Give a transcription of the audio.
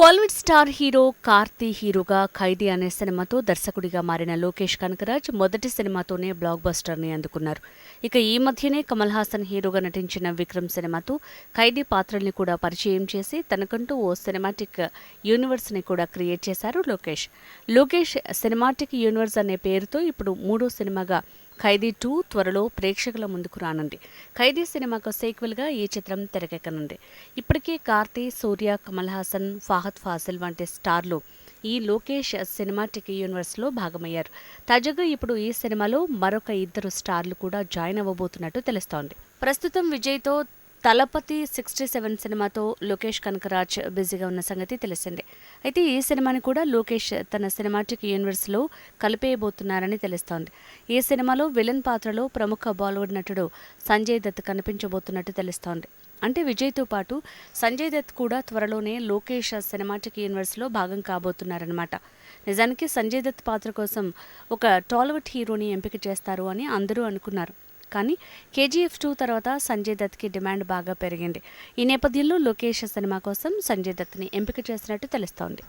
కోల్విడ్ star hero Karthi హీరోగా ఖైదీ అనే సినిమాతో దర్శకుడిగా మారిన లోకేష్ కనకరాజ్ మొదటి సినిమాతోనే బ్లాక్ బస్టర్ని అందుకున్నారు. ఇక ఈ మధ్యనే కమల్ హాసన్ హీరోగా నటించిన విక్రమ్ సినిమాతో ఖైదీ పాత్రల్ని కూడా పరిచయం చేసి తనకంటూ ఓ సినిమాటిక్ యూనివర్స్ని కూడా క్రియేట్ చేశారు లోకేష్. లోకేష్ సినిమాటిక్ యూనివర్స్ అనే పేరుతో ఇప్పుడు మూడో సినిమాగా ఖైదీ టూ త్వరలో ప్రేక్షకుల ముందుకు రానుంది. ఖైదీ సినిమాకు సీక్వెల్గా ఈ చిత్రం తెరకెక్కనుంది. ఇప్పటికే కార్తీ సూర్య కమల్ హాసన్ ఫాహద్ ఫాసిల్ వంటి స్టార్లు ఈ లోకేష్ సినిమాటిక్ యూనివర్స్లో భాగమయ్యారు. తాజాగా ఇప్పుడు ఈ సినిమాలో మరొక ఇద్దరు స్టార్లు కూడా జాయిన్ అవ్వబోతున్నట్టు తెలుస్తోంది. ప్రస్తుతం విజయ్తో తలపతి సిక్స్టీ సెవెన్ సినిమాతో లోకేష్ కనకరాజ్ బిజీగా ఉన్న సంగతి తెలిసిందే. అయితే ఈ సినిమాని కూడా లోకేష్ తన సినిమాటిక్ యూనివర్స్లో కలిపేయబోతున్నారని తెలుస్తోంది. ఈ సినిమాలో విలన్ పాత్రలో ప్రముఖ బాలీవుడ్ నటుడు సంజయ్ దత్ కనిపించబోతున్నట్టు తెలుస్తోంది. అంటే విజయ్తో పాటు సంజయ్ దత్ కూడా త్వరలోనే లోకేష్ సినిమాటిక్ యూనివర్స్లో భాగం కాబోతున్నారనమాట నిజానికి సంజయ్ దత్ పాత్ర కోసం ఒక టాలీవుడ్ హీరోని ఎంపిక చేస్తారు అని అందరూ అనుకున్నారు. కానీ కేజీఎఫ్ టూ తర్వాత సంజయ్ దత్కి డిమాండ్ బాగా పెరిగింది. ఈ నేపథ్యంలో లోకేష్ సినిమా కోసం సంజయ్ దత్ని ఎంపిక చేసినట్టు తెలుస్తోంది.